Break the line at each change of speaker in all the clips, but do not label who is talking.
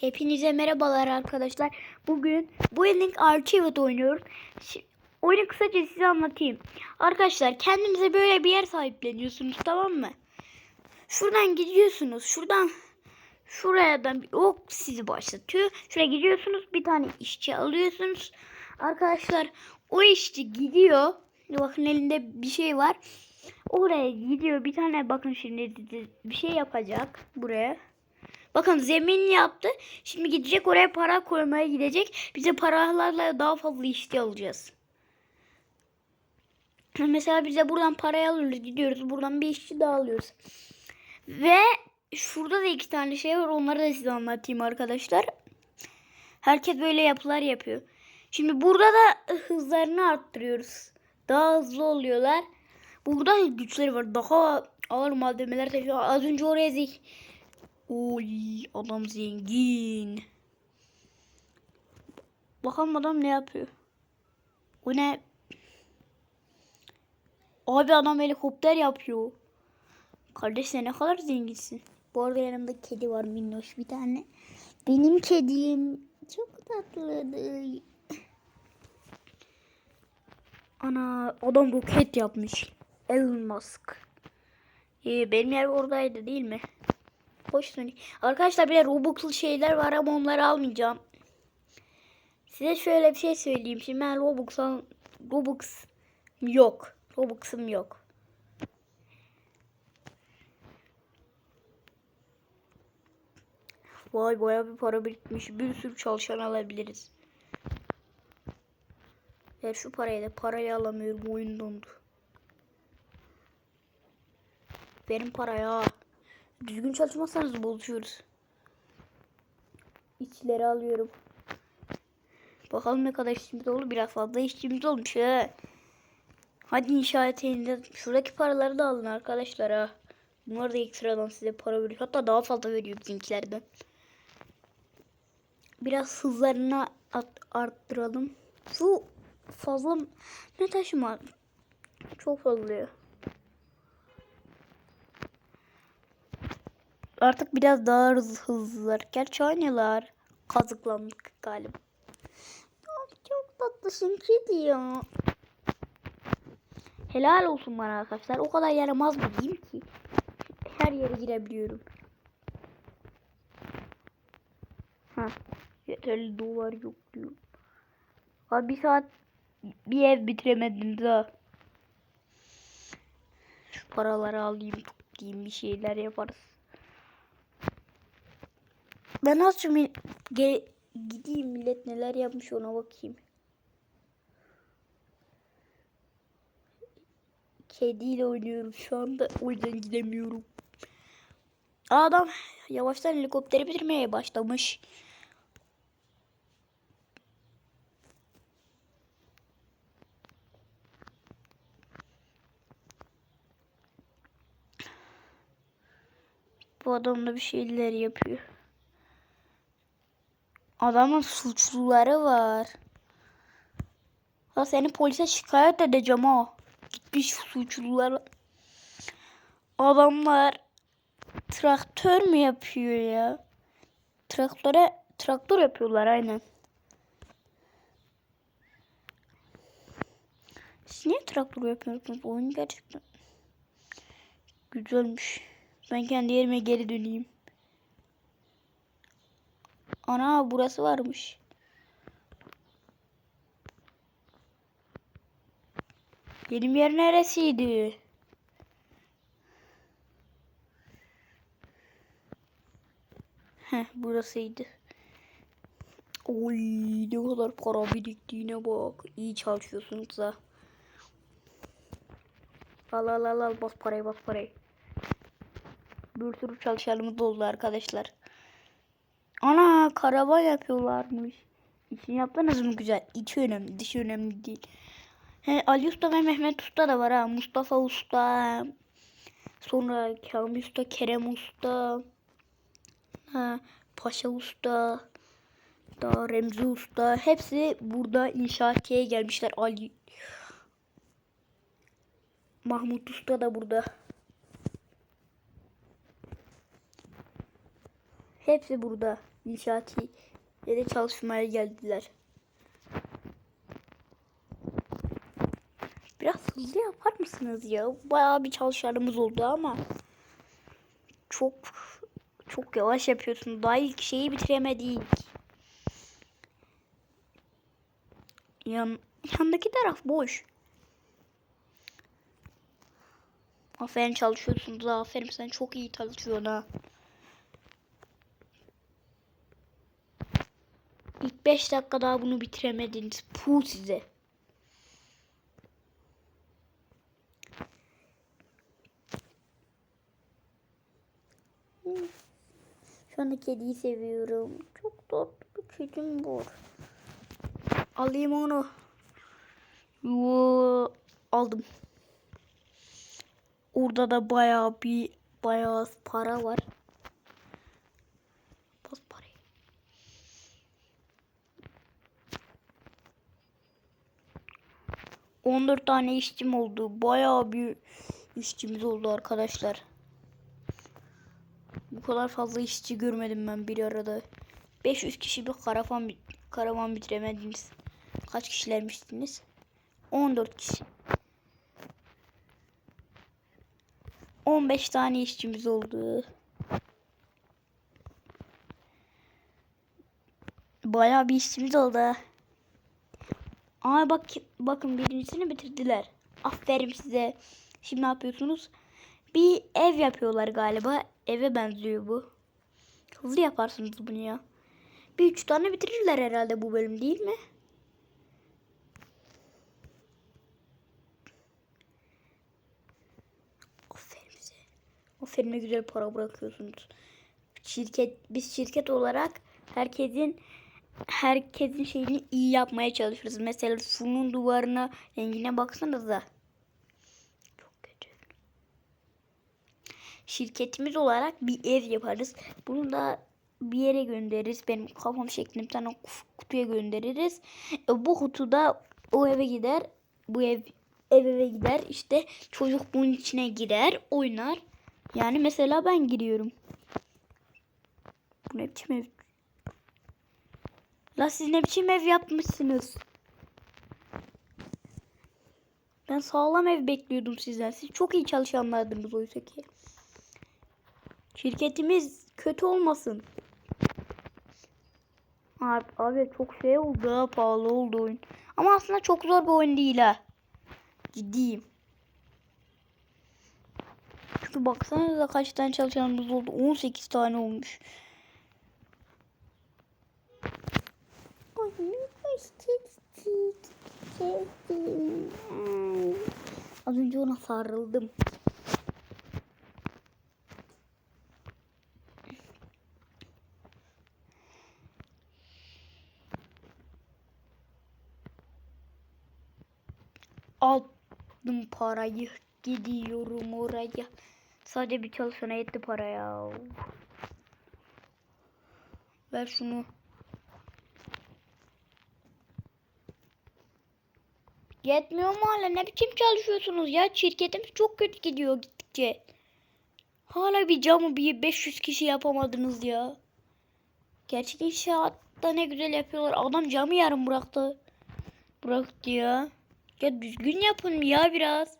Hepinize merhabalar arkadaşlar. Bugün Building Archivet oynuyoruz. Şi- Oyunu kısaca size anlatayım. Arkadaşlar kendinize böyle bir yer sahipleniyorsunuz tamam mı? Şuradan gidiyorsunuz. Şuradan şuradan bir ok sizi başlatıyor. Şuraya gidiyorsunuz. Bir tane işçi alıyorsunuz. Arkadaşlar o işçi gidiyor. Bakın elinde bir şey var. Oraya gidiyor. Bir tane bakın şimdi bir şey yapacak buraya. Bakın zemin yaptı. Şimdi gidecek oraya para koymaya gidecek. Bize paralarla daha fazla işçi alacağız. Mesela bize buradan parayı alıyoruz. Gidiyoruz. Buradan bir işçi daha alıyoruz. Ve şurada da iki tane şey var. Onları da size anlatayım arkadaşlar. Herkes böyle yapılar yapıyor. Şimdi burada da hızlarını arttırıyoruz. Daha hızlı oluyorlar. Burada güçleri var. Daha ağır malzemeler taşıyor. Az önce oraya zik Oy adam zengin. Bakalım adam ne yapıyor. O ne? Abi adam helikopter yapıyor. Kardeş sen ne kadar zenginsin. Bu arada yanımda kedi var minnoş bir tane. Benim kedim. Çok tatlıdır. Ana adam roket yapmış. Elon Musk. Ee, benim yer oradaydı değil mi? Hoş Sonic. Arkadaşlar bir de Robux'lu şeyler var ama onları almayacağım. Size şöyle bir şey söyleyeyim. Şimdi ben Robux Robux yok. Robux'um yok. Vay baya bir para birikmiş. Bir sürü çalışan alabiliriz. Ver şu parayı da parayı alamıyorum. Oyun dondu. Verin parayı. Düzgün çalışmazsanız bozuşuyoruz. İçleri alıyorum. Bakalım ne kadar işçimiz oldu. Biraz fazla işçimiz olmuş he. Hadi inşaat elinde. Şuradaki paraları da alın arkadaşlar ha. Bunlar da ekstradan size para veriyor. Hatta daha fazla veriyor bizimkilerden. Biraz hızlarını arttıralım. Şu fazla ne taşıma? Çok fazla. Artık biraz daha hızlı hızlılar. Gerçi aynılar. Kazıklandık galiba. Abi çok tatlısın kedi ya. Helal olsun bana arkadaşlar. O kadar yaramaz bir diyeyim ki. Her yere girebiliyorum. Ha. Yeterli dolar yok diyor. Abi bir saat bir ev bitiremedim daha. Şu paraları alayım toplayayım bir şeyler yaparız. Ben az şu mil- ge- gideyim millet neler yapmış ona bakayım. Kediyle oynuyorum şu anda o yüzden gidemiyorum. Adam yavaştan helikopteri bitirmeye başlamış. Bu adam da bir şeyler yapıyor. Adamın suçluları var. Ha seni polise şikayet edeceğim ha. Gitmiş suçlular. Adamlar traktör mü yapıyor ya? Traktöre traktör yapıyorlar aynen. Siz niye traktör yapıyorsunuz? Oyun gerçekten güzelmiş. Ben kendi yerime geri döneyim. Ana burası varmış. Benim yer neresiydi? Heh burasıydı. Oy ne kadar para biriktiğine bak. İyi çalışıyorsunuz ha. Al al al al bas parayı bas parayı. Bir sürü çalışanımız oldu arkadaşlar. Ana karavan yapıyorlarmış. İçini yaptınız mı güzel? İçi önemli, dışı önemli değil. He, Ali Usta ve Mehmet Usta da var ha. Mustafa Usta. Sonra Kamil Usta, Kerem Usta. Ha, Paşa Usta. Da Remzi Usta. Hepsi burada inşaatiye gelmişler. Ali Mahmut Usta da burada. Hepsi burada. İnşaat yere çalışmaya geldiler. Biraz hızlı yapar mısınız ya? Bayağı bir çalışanımız oldu ama çok çok yavaş yapıyorsun. Daha ilk şeyi bitiremedik. Yan, yandaki taraf boş. Aferin çalışıyorsunuz. Aferin sen çok iyi çalışıyorsun ha. 5 dakika daha bunu bitiremediniz. Puh size. Şu anda kediyi seviyorum. Çok tatlı bir kedim var. Alayım onu. Yoo, aldım. Orada da bayağı bir bayağı para var. 14 tane işçim oldu. Bayağı bir işçimiz oldu arkadaşlar. Bu kadar fazla işçi görmedim ben bir arada. 500 kişi bir karavan karavan bitiremediniz. Kaç kişilermiştiniz? 14 kişi. 15 tane işçimiz oldu. Bayağı bir işçimiz oldu. Aa bak bakın birincisini bitirdiler. Aferin size. Şimdi ne yapıyorsunuz? Bir ev yapıyorlar galiba. Eve benziyor bu. Hızlı yaparsınız bunu ya. Bir üç tane bitirirler herhalde bu bölüm değil mi? Aferin size. Aferin güzel para bırakıyorsunuz. Şirket, biz şirket olarak herkesin herkesin şeyini iyi yapmaya çalışırız. Mesela şunun duvarına rengine baksanıza. Çok kötü. Şirketimiz olarak bir ev yaparız. Bunu da bir yere göndeririz. Benim kafam şeklinde bir tane kutuya göndeririz. E, bu kutuda o eve gider. Bu ev ev eve gider. İşte çocuk bunun içine girer, oynar. Yani mesela ben giriyorum. Bu ne biçim ev? La siz ne biçim ev yapmışsınız? Ben sağlam ev bekliyordum sizden. Siz çok iyi çalışanlardınız oysa ki. Şirketimiz kötü olmasın. Abi, abi çok şey oldu ha, pahalı oldu oyun. Ama aslında çok zor bir oyun değil ha. Ciddiyim. Çünkü baksanıza kaç tane çalışanımız oldu. 18 tane olmuş. Az önce ona sarıldım. Aldım parayı. Gidiyorum oraya. Sadece bir çalışana yetti para ya. Ver şunu. Yetmiyor mu hala? Ne biçim çalışıyorsunuz ya? Şirketimiz çok kötü gidiyor gittikçe. Hala bir camı bir 500 kişi yapamadınız ya. Gerçek inşaatta ne güzel yapıyorlar. Adam camı yarım bıraktı. Bıraktı ya. Ya düzgün yapın ya biraz.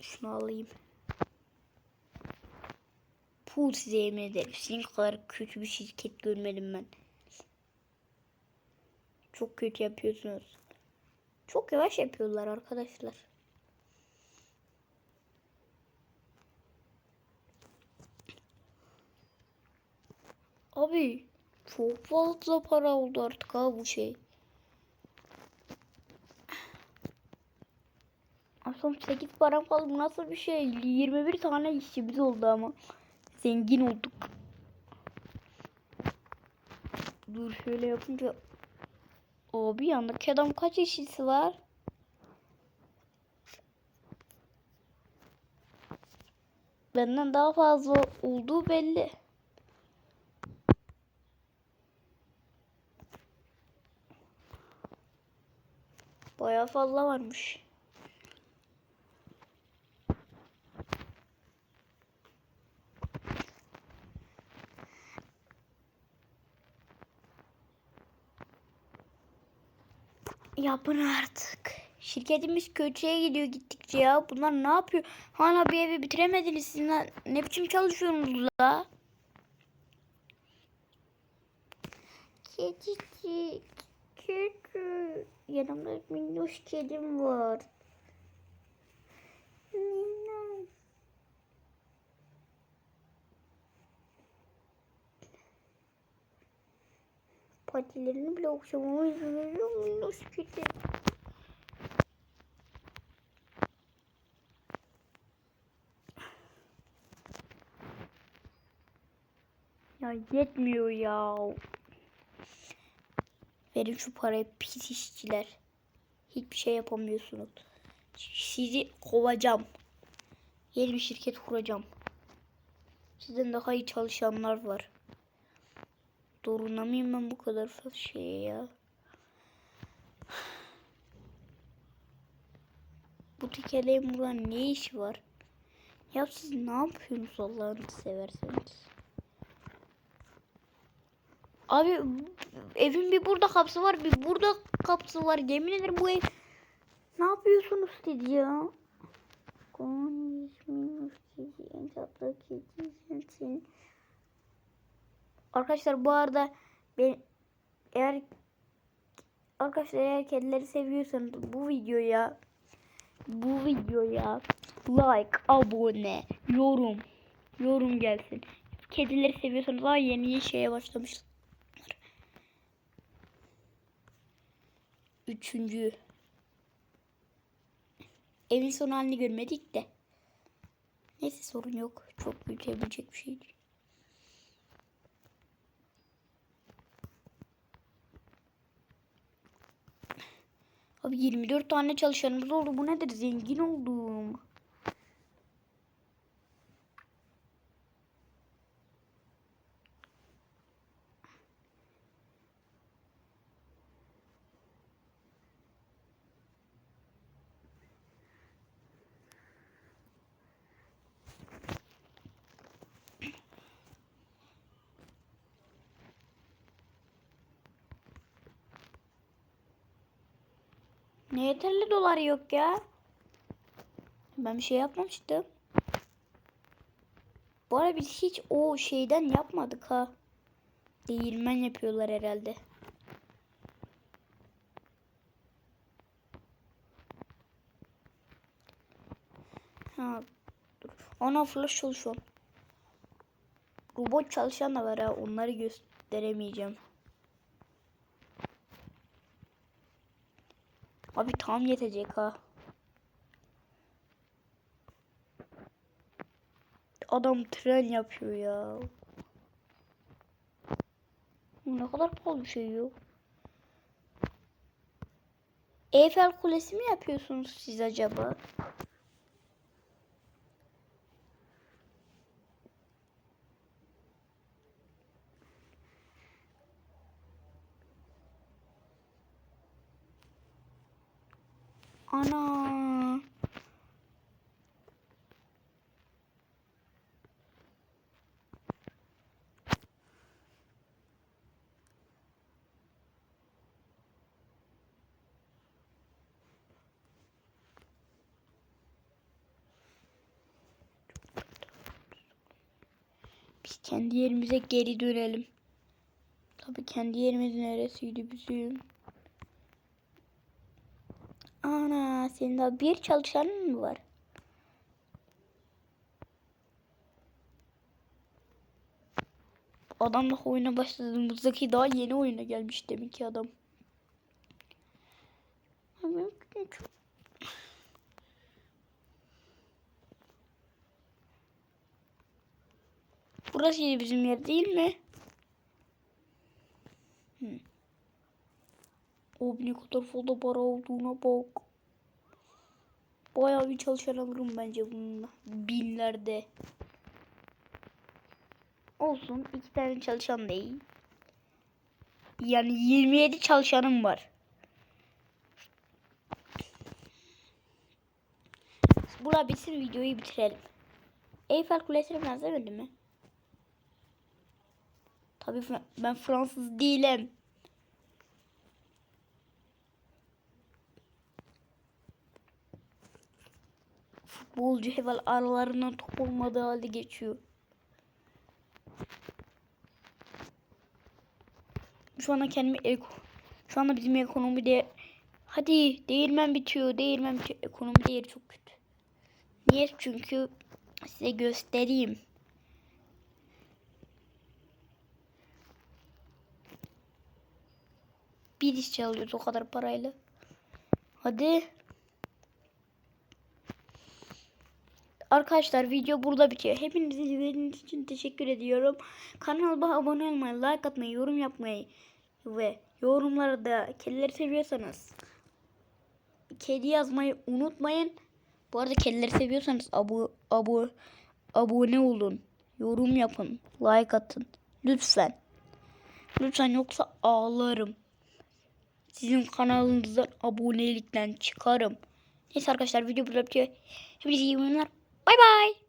Şunu alayım. Puh size yemin ederim. Sizin kadar kötü bir şirket görmedim ben. Çok kötü yapıyorsunuz. Çok yavaş yapıyorlar arkadaşlar. Abi çok fazla para oldu artık ha bu şey. Aslında 8 param kaldı. Nasıl bir şey? 21 tane işçimiz oldu ama. Zengin olduk. Dur şöyle yapınca. Abi yandaki adam kaç işçisi var? Benden daha fazla olduğu belli. Bayağı fazla varmış. Yapın artık. Şirketimiz kötüye gidiyor gittikçe ya. Bunlar ne yapıyor? Hala bir evi bitiremediniz. Siz ne, ne biçim çalışıyorsunuz la? Kedicik. Kedi. Yanımda minnoş kedim var. Minnoş. Patilerini bile okşamamı üzülüyorum minnoş kedi. Ya yetmiyor ya. Verin şu parayı pis işçiler. Hiçbir şey yapamıyorsunuz. Sizi kovacağım. Yeni bir şirket kuracağım. Sizden daha iyi çalışanlar var. Doğrunamayayım ben bu kadar fazla şeye ya. Bu tekerleğin burada ne işi var? Ya siz ne yapıyorsunuz Allah'ını severseniz? Abi evin bir burada kapısı var bir burada kapısı var. Yemin ederim bu ev ne yapıyorsunuz dedi ya. Konuşmuyor kedi en tatlı kedi sensin. Arkadaşlar bu arada ben eğer arkadaşlar eğer kedileri seviyorsanız bu videoya bu videoya like, abone, yorum yorum gelsin. Kedileri seviyorsanız daha yeni şeye başlamışlar. Üçüncü. Evin son halini görmedik de. Neyse sorun yok. Çok büyütebilecek bir şey değil. Abi 24 tane çalışanımız oldu. Bu nedir? Zengin oldum. Ne yeterli dolar yok ya. Ben bir şey yapmamıştım. Bu arada biz hiç o şeyden yapmadık ha. Değirmen yapıyorlar herhalde. Ha, dur. Ana flash çalışıyor. Robot çalışan da var ha. Onları gösteremeyeceğim. Abi tam yetecek ha. Adam tren yapıyor ya. Ne kadar pahalı bir şey yok. Eyfel Kulesi mi yapıyorsunuz siz acaba? Ana. Biz kendi yerimize geri dönelim. Tabii kendi yerimiz neresiydi bizim? Ana senin daha bir çalışanın mı var? Adamla oyuna başladığımızdaki daha yeni oyuna gelmiş demek ki adam. Burası bizim yer değil mi? Hmm. O ne kadar fazla para olduğuna bak. Bayağı bir çalışan alırım bence bununla. Binlerde. Olsun. iki tane çalışan değil. Yani 27 çalışanım var. Bura bitsin videoyu bitirelim. Eyfel Kulesi'ne benzemedi mi? Tabii ben Fransız değilim. Futbolcu heval aralarından top olmadığı halde geçiyor. Şu anda kendimi şu anda bizim ekonomi de hadi değirmen bitiyor değirmen bitiyor ekonomi değeri çok kötü. Niye? Çünkü size göstereyim. Bir işçi alıyoruz o kadar parayla. Hadi. Arkadaşlar video burada bitiyor. Hepinizi izlediğiniz için teşekkür ediyorum. Kanalıma abone olmayı, like atmayı, yorum yapmayı ve yorumlarda da kedileri seviyorsanız kedi yazmayı unutmayın. Bu arada kedileri seviyorsanız abu, abu, abone olun. Yorum yapın. Like atın. Lütfen. Lütfen yoksa ağlarım. Sizin kanalınızdan abonelikten çıkarım. Neyse arkadaşlar video burada bitiyor. Hepinize iyi oyunlar. Bay bay.